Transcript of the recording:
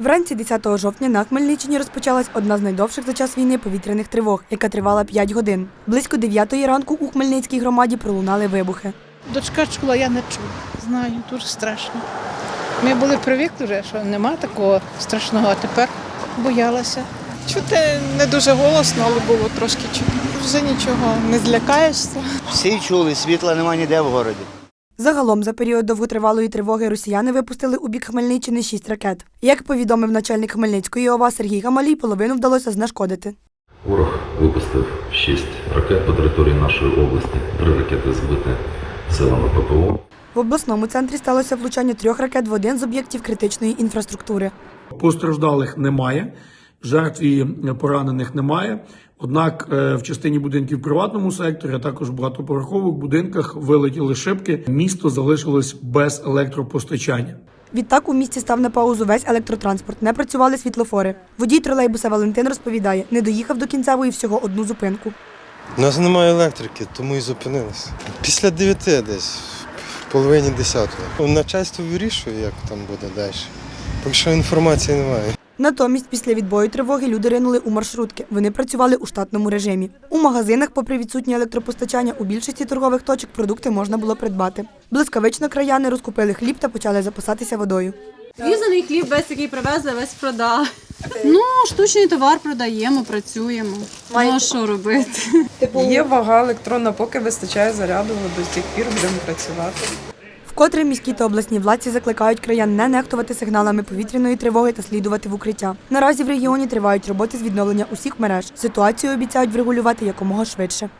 Вранці 10 жовтня на Хмельниччині розпочалась одна з найдовших за час війни повітряних тривог, яка тривала 5 годин. Близько 9 ранку у Хмельницькій громаді пролунали вибухи. Дочка чула, я не чула. Знаю, дуже страшно. Ми були привикли вже, що нема такого страшного, а тепер боялася. Чути не дуже голосно, але було трошки чути. Вже нічого не злякаєшся. Всі чули, світла нема ніде в городі. Загалом за період довготривалої тривоги росіяни випустили у бік Хмельниччини 6 ракет. Як повідомив начальник Хмельницької ОВА Сергій Гамалій, половину вдалося знешкодити. Ворог випустив шість ракет по території нашої області. Три ракети збиті силами ППО. В обласному центрі сталося влучання трьох ракет в один з об'єктів критичної інфраструктури. Постраждалих немає, жертв і поранених немає. Однак е, в частині будинків в приватному секторі, а також в багатоповерхових будинках вилетіли шибки. Місто залишилось без електропостачання. Відтак у місті став на паузу весь електротранспорт, не працювали світлофори. Водій тролейбуса Валентин розповідає, не доїхав до кінцевої всього одну зупинку. У нас немає електрики, тому і зупинилися. Після 9 десь, в половині 10. Начальство вирішує, як там буде далі. Поки що інформації немає. Натомість, після відбою тривоги люди ринули у маршрутки. Вони працювали у штатному режимі. У магазинах, попри відсутнє електропостачання, у більшості торгових точок продукти можна було придбати. Блискавично краяни розкупили хліб та почали запасатися водою. Різаний хліб весь, який привезли, весь продав. Ну, штучний товар продаємо, працюємо. Ну, а що робити? Є вага електронна, поки вистачає заряду, до тих пір будемо працювати. Вкотре міські та обласні владці закликають краян не нехтувати сигналами повітряної тривоги та слідувати в укриття. Наразі в регіоні тривають роботи з відновлення усіх мереж. Ситуацію обіцяють врегулювати якомога швидше.